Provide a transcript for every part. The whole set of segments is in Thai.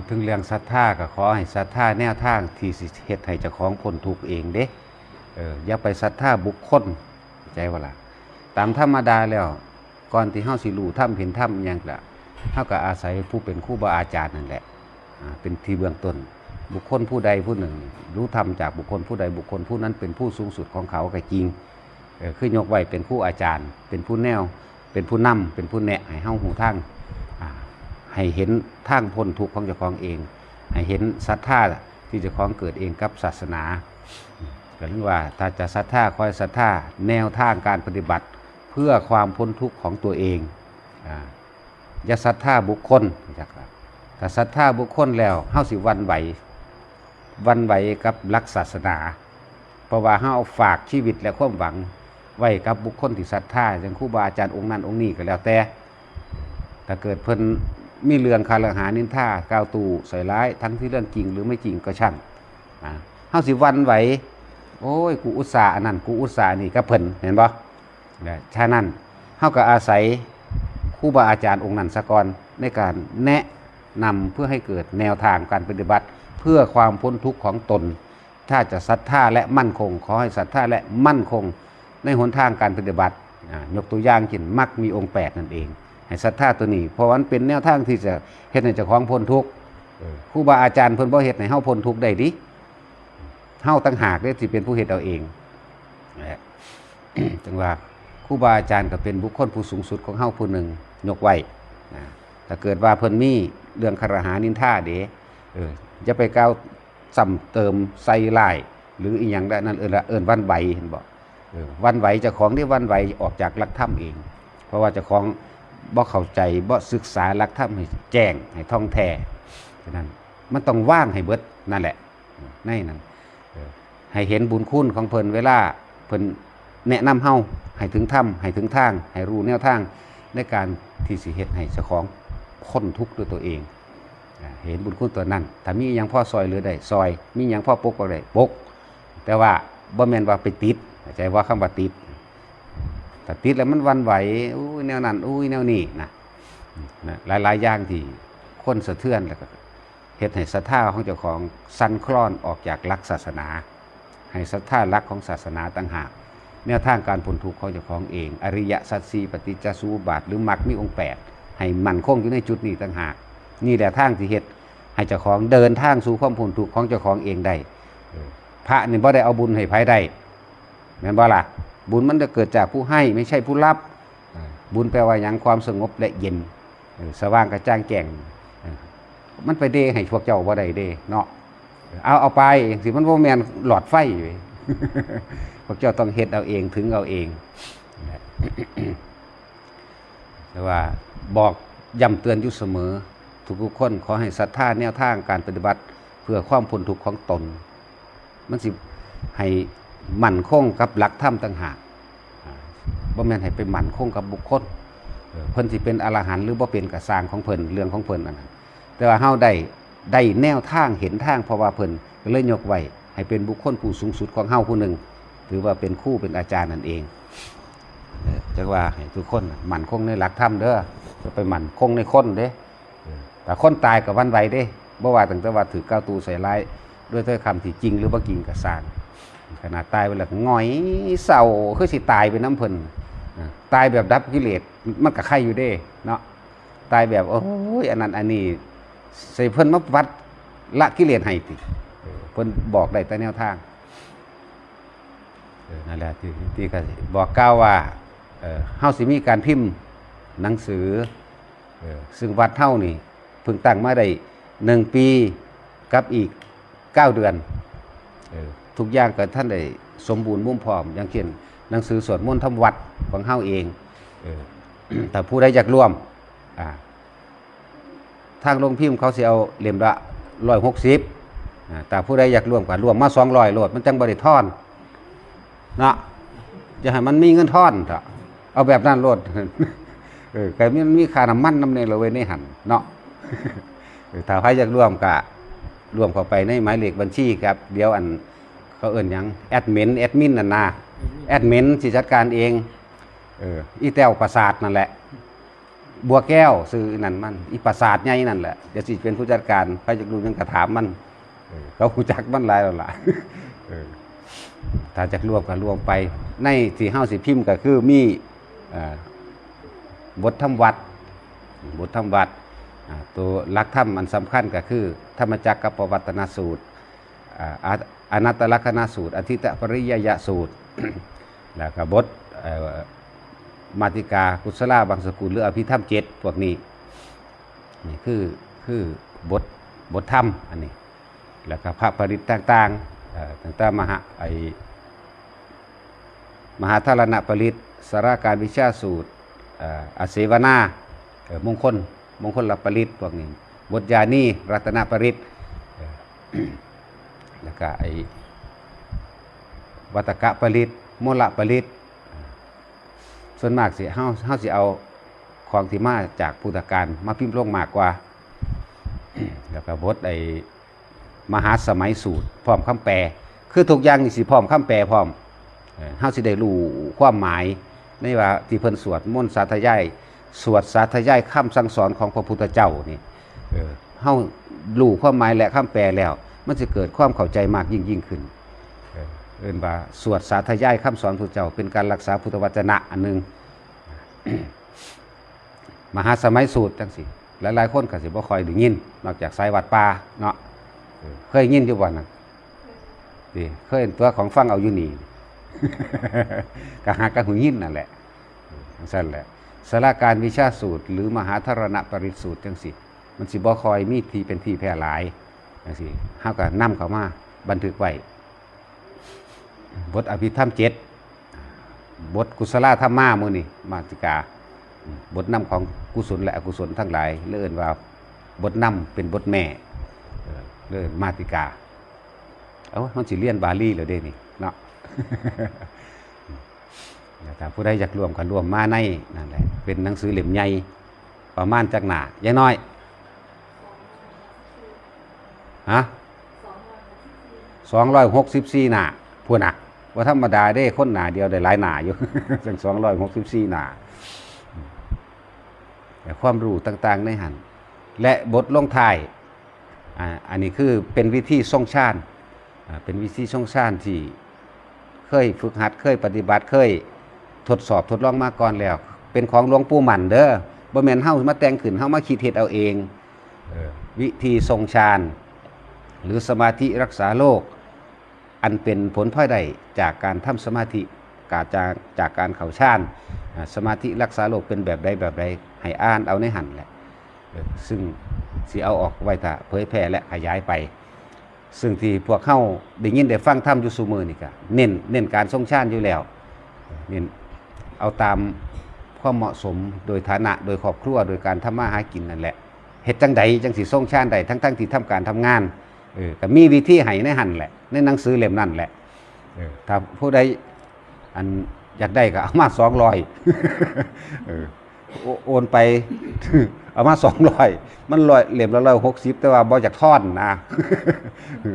ดถึงเรื่องศรัทธาก็ขอให้ศรัทธาแนวทางที่สิเฮ็ดให้เจ้าของพ้นทุกข์เองเด้เอออย่าไปศรัทธาบุคคลใจว่าล่ะตามธรรมดาแล้วก่อนที่เฮาสิรู้ธรรมเห็นธรรมอิหยังก็เฮาก็อาศัยผู้เป็นครูบาอาจารย์นั่นแหละเป็นที่เบื้องต้นบุคคลผู้ใดผู้หนึ่ง รู้ธรรมจากบุคคลผู้ใดบุคคลผู้นั้นเป็นผู้สูงสุดของเขาก็จริงเออคือยกไว้เป็นผู้อาจารย์ เป็นผู้แนว เป็นผู้นำเป็นผู้แนะให้เฮาหูทาง ให้เห็นทางพ้นทุกข์ของเจ้าของเอง ให้เห็นศรัทธาที่เจ้าของเกิดเองกับศาสนาก็เรียกว่าถ้าจะศรัทธาคอยศรัทธาแนวทางการปฏิบัติเพื่อความพ้นทุกข์ของตัวเองอย่าศรัทธาบุคคลนะครับถ้าศรัทธาบุคคลแล้วเฮาสิวันไหววันไหวกับหลักศาสนา เพราะว่าเฮาเอาฝากชีวิตและความหวังไว้กับบุคคลที่ศรัทธาอย่างครูบาอาจารย์องค์นั้นองค์นี้ก็แล้วแต่ถ้าเกิดเพิ่น มีเรื่องคารหานินท่ากาวตู่ใส่ร้าย ทั้งที่เรื่องจริงหรือไม่จริงก็ช่างอ่าเฮาสิหวันไหวโอ้ย กูอุตส่าห์อันนั้นกูอุตส่าห์นี่ก็เพิ่นเห็นบ่และฉะนั้นเฮาก็อาศัยครูบาอาจารย์องค์นั้นสะก่อนในการแนะนำเพื่อให้เกิดแนวทางการปฏิบัติ เพื่อความพ้นทุกข์ของตน ถ้าจะศรัทธาและมั่นคง ขอให้ศรัทธาและมั่นคง ในหนทางการปฏิบัติยกตัวอย่างเช่นมักมีองค์แปดนั่นเอง ให้ศรัทธาตัวนี้เพราะว่ามันเป็นแนวทางที่จะเฮ็ดให้เจ้าของพ้นทุกข์เออครูบาอาจารย์เพิ่นบ่เฮ็ดให้เฮาพ้นทุกข์ได้ดิเฮาตั้งหากเด้ที่เป็นผู้เฮ็ดเอาเองนะฮะจังว่าครูบาอาจารย์ก็เป็นบุคคลผู้สูงสุดของเฮาผู้หนึ่งยกไว้นะถ้าเกิดว่าเพิ่นมีเรื่องคารหานินท่าเด้เอออย่าไปกล่าวซ้ำเติมใส่ลาย หรืออีหยังได้นั่นเอิ้นละเอิ้นวันไหวเห็นบ่เออวันไหวเจ้าของที่วันไหวออกจากหลักธรรมเอง เพราะว่าเจ้าของ บ่เข้าใจบ่ศึกษาหลักธรรมให้แจ้งให้ท่องแท้ฉะนั้นมันต้องว่างให้เบิดนั่นแหละในนั้นให้เห็นบุญคุณของเพิ่นเวลาเพิ่นแนะนำเฮาให้ถึงธรรมให้ถึงทาง ให้รู้แนวทางในการที่สิเฮ็ดให้เจ้าของพ้นทุกข์ด้วยตัวเอง เห็นบุญคุณตัวนั้นถ้ามีหยังพ่อซอยเหลือได้ซอย มีหยังพ่อปกก็ได้ปก แต่ว่าบ่แม่นว่าไปติดใจว่าคำว่าติด ถ้าติดแล้วมันวันไหวอุ้ยแนวนั้นอุ้ยแนวนี้นะนะหลายๆอย่างที่คนสะเทือนแล้วก็เฮ็ดให้ศรัทธาของเจ้าของสั่นคลอนออกจากหลักศาสนา ให้ศรัทธาหลักของศาสนาต่างหากแนวทางการพ้นทุกข์ของเจ้าของเอง อริยสัจสีปฏิจจสุบาทหรือมรรคมีองค์แปดให้มั่นคงอยู่ในจุดนี้ต่างหาก นี่แหละทางที่เฮ็ดให้เจ้าของเดินทางสู่ความพ้นทุกข์ของเจ้าของเองได้พระนี่บ่ได้เอาบุญให้ไผได้แม่นบ่ล่ะ บุญมันจะเกิดจากผู้ให้ไม่ใช่ผู้รับ บุญแปลว่าหยังความสงบและเย็นสว่างกระจ่างแจ้งมันไปเดให้พวกเจ้าบ่ได้เดเนาะเอาเอาไปสิมันบ่แมนหลอดไฟอยู่พวกเจ้าต้องเฮ็ดเอาเองถึงเอาเองแต่ว่าบอกย้ำเตือนอยู่เสมอ ทุกคนขอให้ศรัทธาแนวทางการปฏิบัติ เพื่อความพ้นทุกข์ของตน มันสิให้ มั่นคงกับหลักธรรมต่างหากบ่แม่นให้ไปมั่นคงกับบุคคลเพิ่นสิเป็นอรหันต์หรือบ่เป็นกระสางของเพิ่นเรื่องของเพิ่นอันนั้นแต่ว่าเฮาได้ได้แนวทางเห็นทางเพราะว่าเพิ่นก็เลยยกไว้ให้เป็นบุคคลผู้สูงสุดของเฮาผู้หนึ่งถือว่าเป็นคู่เป็นอาจารย์นั่นเองเจักว่าให้ทุกคนมั่นคงในหลักธรรมเด้อจะไปมั่นคงในคนเด้แต่คนตายกับวันไหวเด้บ่ว่าตั้งแต่ว่าถือก้าวตูใส่ร้ายด้วยถ้อยคำที่จริงหรือบ่จริงก็สร้าง ขนาดตายไปแล้วก็หงอยเศร้าคือสิตายไปน้ำเพิ่นตายแบบดับกิเลสมันก็ไข่อยู่เด้เนาะตายแบบโอ้ยอันนั้นอันนี้ใส่เพิ่นมาวัดละกิเลสให้ติเพิ่นบอกได้แต่แนวทางนั่นแหละที่ที่ก็บอกกล่าวว่าเออเฮาสิมีการพิมพ์หนังสือซึ่งวัดเฮานี่เพิ่งตั้งมาได้หนึ่งปีกับอีกเก้าเดือนเทุกอย่างก็ท่านได้สมบูรณ์มุ่มพร้อม อย่างเช่นหนังสือสวดมนต์ทำวัดของเฮาเองเออแต่ผู้ใดอยากร่วมทางโรงพิมพ์เขาเสิเอาเล่มละร้อยหกสิบแต่ผู้ใดอยากร่วมก็ร่วมมาสองร้อยโหลดมันจังบริทอนเนาะจะให้มันมีเงินทอนเถอะเอาแบบนั้นโหลดเออแต่มันมีค่าน้ำมันน้ำเนยเราไว้ในหันเนาะถ้าใครอยากร่วมก็รวมเข้าไปในหมายเลขบัญชีครับ เดี๋ยวอัน เขาเอิ่นยังแอดมินแอดมินนั่นนาแอดมินสิจัดการเองเอออีแต้วประสาทนั่นแหละ บัวแก้วซื้อนั่นมันอีปราสาทใหญ่นั่นแหละเดี๋ยวสิเป็นผู้จัดการไปจากดูยังกระถามมันเขาผู้จักมันหลายแล้วล่ะถ้าจะรวมก็รวมไป ในที่เฮาสิพิมพ์ก็คือมีบทธรรมวัดบทธรรมวัดตัวหลักธรรมอันสำคัญก็คือ ธรรมจักรกับปวัตนสูตร อานัตตลักษณสูตร อธิตปริยยสูตร แล้วก็บทมาติกากุศลาบางสกุลหรืออภิธรรมเจ็ดพวกนี้นี่คือคือบทบทธรรมอันนี้ แล้วก็พระปริตต่างๆเอ่อตั้งแต่มหาไอมหาธารณปริตสาราการวิชาสูตรอออาเสวนา มงคล มงคลลปริตพวกนี้ บทยานีรัตนปริต แล้วก็ไอวัตกะปริตโมละปริตส่วนมากสิเฮาเฮาสิเอาของที่มาจากพุทธการมาพิมพ์ลงมากกว่า แล้วก็บทไอมหาสมัยสูตร พร้อมคำแปล คือทุกอย่างนี่สิพร้อมคำแปลพร้อมเฮาสิได้รู้ความหมายในว่าที่เพิ่นสวดมนต์สาธยายสวดสาธยายคำสั่งสอนของพระพุทธเจ้านี่เออเฮารู้ความหมายและคำแปลแล้ว มันจะเกิดความเข้าใจมากยิ่งยิ่งขึ้น เออเอิ้นว่าสวดสาธยายคำสอนพระพุทธเจ้าเป็นการรักษาพุทธวจนะอันหนึงมหาสมัยสูตรจังสิหลายๆคนก็สิบ่ค่อยได้ยิน นอกจากสายวัดป่าเนาะเออเคยยินอยู่บ่นั่นดิเคยตัวของฟังเอาอยู่นี่ก็หากระหุยินนั่นแหละจังซั่นแหละสาราการวิชาสูตร หรือมหาธารณปริสูตรจังสิมันสิบ่คอยมีที่เป็นที่แพร่หลาย จังสิเฮาก็นำเข้ามาบันทึกไว้บทอภิธรรมเจ็ดบทกุศลธรรมามื้อนี้มาติกา บทนำของกุศลและอกุศลทั้งหลายเลื่อนว่าบทนำเป็นบทแม่เออเรื่องมาติกา เอาวะมันสิเลียนบาลีแล้วเด้นี่เนาะถ้าผู้ใดอยากรวมก็รวมมาในนั่นแหละเป็นหนังสือเล่มใหญ่ประมาณจักหนาอย่างน้อย ฮะสองร้อยหกสิบสี่หนาพูดนะว่าธรรมดาได้คนหนาเดียวได้หลายหนาอยู่จังสองร้อยหกสิบสี่หนาแต่ความรู้ต่างๆในหันและบทลงท้ายอันนี้คือเป็นวิธีทรงชาติเป็นวิธีทรงชาติที่เคยฝึกหัดเคยปฏิบัติเคยทดสอบทดลองมาก่อนแล้ว เป็นของหลวงปู่หมันเด้อบ่แม่นเฮามาแต่งขึ้นเฮามาคิดเฮ็ดเอาเองวิธีทรงฌาน หรือสมาธิรักษาโรคอันเป็นผลพลอยได้จากการทำสมาธิกาจากจากการเข้าฌานสมาธิรักษาโรคเป็นแบบใดแบบใดให้อ่านเอาในหันแหละซึ่งสิเอาออกไว้ถ้าเผยแพร่และขยายไป ซึ่งที่พวกเข้าได้ยินได้ฟังทำอยู่สูมือนี่ก็เน้นเน้นการทรงชาติอยู่แล้วเน้นเอาตามความเหมาะสมโดยฐานะโดยครอบครัวโดยการทำมาหากินนั่นแหละเฮ็ดจังใดจังสิทรงชาติใดทั้งทั้งที่ทำการทำงาน เออก็มีวิธีให้ในหันแหละ ในหนังสือเล่มนั่นแหละเออถ้าผู้ใดอันอยากได้ก็เอามาสองร้อยเออโอโอนไปเอามาสองร้อยมันร้อยเหลี่ยมละร้อยหกสิบแต่ว่าบ่จากทอนนะ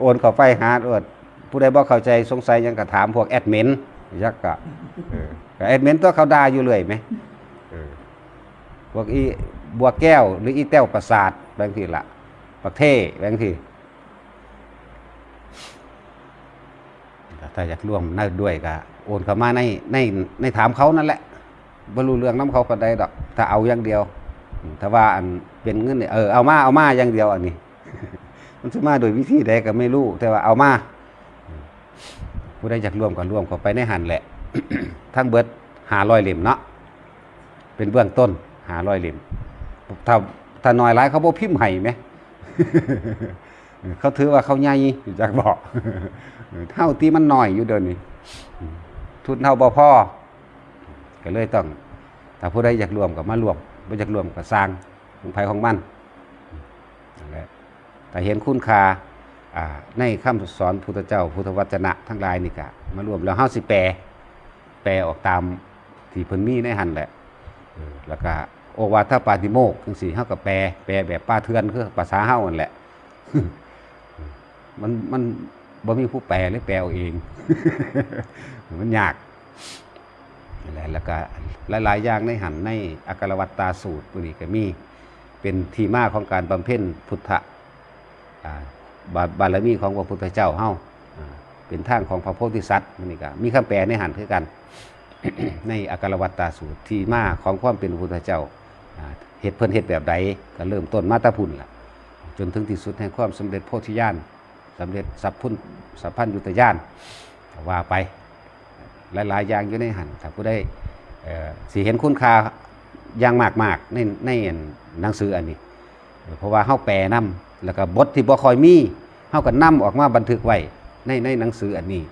โอนเข้าไปหาด้วยผู้ใดบ่เข้าใจสงสัยหยังก็ถามพวกแอดมินยักกะเออก็แอดมินตัวเขาด่าอยู่เลยไหมเออพวกอีบัวแก้วหรืออีแต้วประสาทบางทีละปักเท่บางที ถ้าอยากร่วมนั่นด้วยก็โอนเข้ามาในในในถามเขานั่นแหละบรรลุเรื่องน้ำเขาก็ได้ดอก ถ้าเอาอย่างเดียว ถ้าว่าอันเป็นเงินเนี่ยเออเอามาเอามาอย่างเดียวอันนี้ มันจะมาโดยวิธีใดก็ไม่รู้แต่ว่าเอามาผู้ใดอยากร่วมก็ร่วมเข้าไปในหันแหละ ทั้งเบิดหารอยเหลี่ยมเนาะเป็นเบื้องต้นหารอยเหลี่ยมถ้าถ้าน้อยหลายเขาบอกพิมพ์ให้ไหม เขาถือว่าเขาใหญ่อยากบอกเท่าที่มันหน้อยอยู่เดินนี้ทุนเท่าบ่พอก็เลยต้องถ้าผู้ใดอยากรวมก็มารวมไม่อยากรวมก็สร้างของภัยของมันนั่นแต่เห็นคุณค่าในคำสอนพุทธเจ้าพุทธวจนะทั้งหลายนี่ก็มารวมแล้วเฮาสิแปลแปลออกตามที่เพิ่นมีในหันแหละแล้วก็โอวาทปาติโมกข์จังซี่เฮาก็แปลแปลแบบป้าเทือนคือภาษาเฮานั่นแหละ มันมันบ่มีผู้แปลเลยแปลเอาเอง มันยากนั่นแล้วก็หลายๆอย่างในหันในอักรวัตตาสูตรปุริกมี เป็นที่มาของการบำเพ็ญพุทธะบาบารมีของพระพุทธเจ้าเฮาอ่าเป็นทางของพระโพธิสัตว์นี่ก็มีคำแปลในหันคือกัน ในอักรวัตตาสูตรที่มาของความเป็นพระพุทธเจ้าเหตุเพิ่นเหตุแบบใดก็เริ่มต้นมาตาพุ่นล่ะจนถึงที่สุดแห่งความสำเร็จโพธิญาณ สำเร็จสัพพุนสัพพัญยุตญาณว่าไปหลายๆอย่างอยู่ในหันถ้าผู้ได้เอ่อสิเห็นคุณค่าอย่างมากๆในในหนังสืออันนี้ เพราะว่าเฮาแปลนํแล้วก็บทที่บ่คอยมีเฮาก็นํออกมาบันทึกไว้ในในหนังสืออันนี้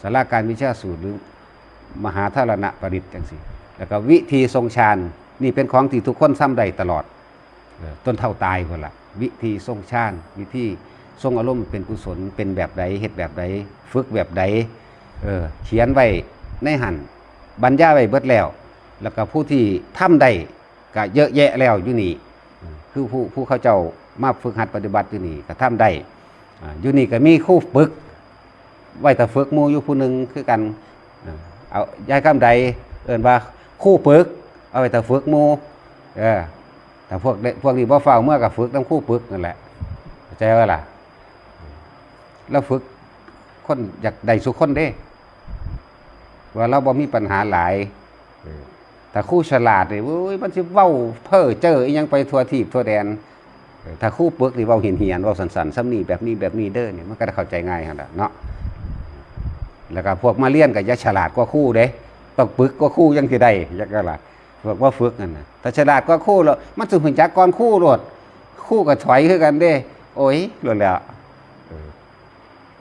สาราการวิชาสูตรหรือมหาธารณปริตจังซี่แล้วก็วิธีทรงฌานนี่เป็นของที่ทุกคนซ้ำได้ตลอดต้นเท่าตายคนละวิธีทรงชาติวิธี ทรงอารมณ์เป็นกุศลเป็นแบบใดเฮ็ดแบบใดฝึกแบบใดเออเขียนไว้ในหันบรรยาไว้เบิดแล้ว แล้วก็ผู้ที่ทำได้ก็เยอะแยะแล้วอยู่นี่คือผู้ผู้เขาเจ้ามาฝึกหัดปฏิบัติอยู่นี่ก็ทำได้อยู่นี่ก็มีคู่ฝึก ไว้แต่ฝึกมูอยู่ผู้หนึ่งคือกันเอาย้ายคำใดเอิ่นว่าคู่ฝึก เอาไว้แต่ฝึกมูเออแต่พวกพวกนี้บ่เฝ้าเมื่อกับฝึกต้องคู่ฝึกนั่นแหละเข้าใจว่าล่ะ แล้วฝึกคนอยากได้สุขคนเด้ ว่าเราบ่มีปัญหาหลายแต่คู่ฉลาดนี่โอ้ยมันสิเว้าเพ้อเจ้ออยังไปทัวทีบทัวแดนถ้าคู่ปึกนี่เว้าเหียนเหียนเว้าสันๆซ้ำนี่แบบนี้แบบนี้เด้อเนี่ยมันก็จะเข้าใจง่ายหั่นล่ะเนาะแล้วก็พวกมาเรียนก็อย่าฉลาดกว่าคู่เด้ต้องปึกกว่าคู่ยังสิได้จักก็ล่ะพวกว่าฝึกนั่นนะแต่ฉลาดก็คู่แล้วมันสุหินจักก่อนคู่โลดคู่กับถอยคือกันเด้ โอ้ยโลดแล้ว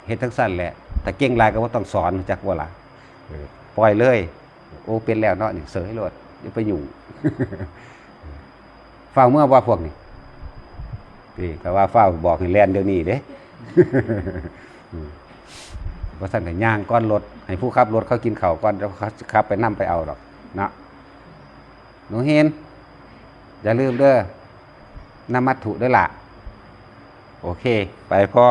เฮ็ดทั้งสั้นแหละแต่เก่งลายก็ว่าต้องสอนจักว่าล่ะปล่อยเลย โอ้เป็นแล้วเนาะนี่เสยโลดอย่าไปยุ่งฟังเมื่อว่าพวกนี้นี่ก็ว่าฟ้าบอกให้แลนเดี๋ยวนี้เด้ว่าสั่นก็ย่างก้อนรถให้ผู้ขับรถเขากินเข้าก่อนแล้วเขาขับไปนํไปเอาดอกนะหนูเห็นอย่าลืมเด้อนำมัตถุด้วยละโอเค ไปพอ